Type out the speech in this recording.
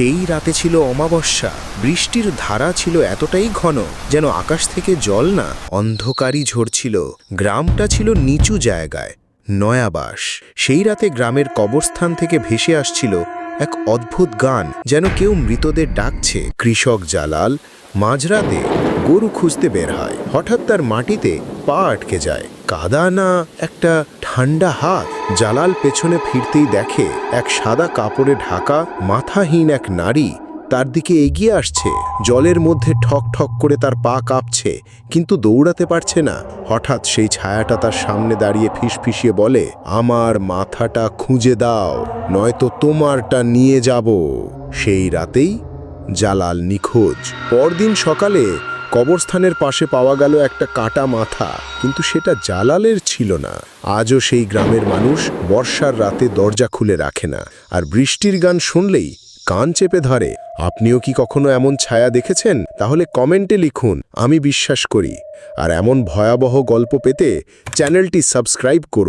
সেই রাতে ছিল অমাবস্যা। বৃষ্টির ধারা ছিল এতটাই ঘন যেন আকাশ থেকে জল না, অন্ধকারই ঝরছিল। গ্রামটা ছিল নিচু জায়গায়, নয়াবাস। সেই রাতে গ্রামের কবরস্থান থেকে ভেসে আসছিল এক অদ্ভুত গান যেন কেউ মৃতদের ডাকছে। কৃষক জালাল, মাঝরাতে গরু খুঁজতে বের হয়। হঠাৎ তার মাটিতে পা আটকে যায়। কাদা না একটা ঠান্ডা হাত জালাল পেছনে ফিরতেই দেখে এক সাদা কাপড়ে ঢাকা, মাথাহীন এক নারী তার দিকে এগিয়ে আসছে। জলের মধ্যে ঠক ঠক করে তার পা কাঁপছে, কিন্তু দৌড়াতে পারছে না। হঠাৎ সেই ছায়াটা তার সামনে দাঁড়িয়ে ফিসফিসিয়ে বলে, আমার মাথাটা খুঁজে দাও, নয়তো তোমারটা নিয়ে যাব। সেই রাতেই জালাল নিখোঁজ। পরদিন সকালে কবরস্থানের পাশে পাওয়া গেল একটা কাটা মাথা, কিন্তু সেটা জালালের ছিল না। আজও সেই গ্রামের মানুষ বর্ষার রাতে দরজা খুলে রাখে না, আর বৃষ্টির গান শুনলেই কান চেপে ধরে। আপনিও কি কখনো এমন ছায়া দেখেছেন? তাহলে কমেন্টে লিখুন, আমি বিশ্বাস করি। আর এমন ভয়াবহ গল্প পেতে চ্যানেলটি সাবস্ক্রাইব করুন।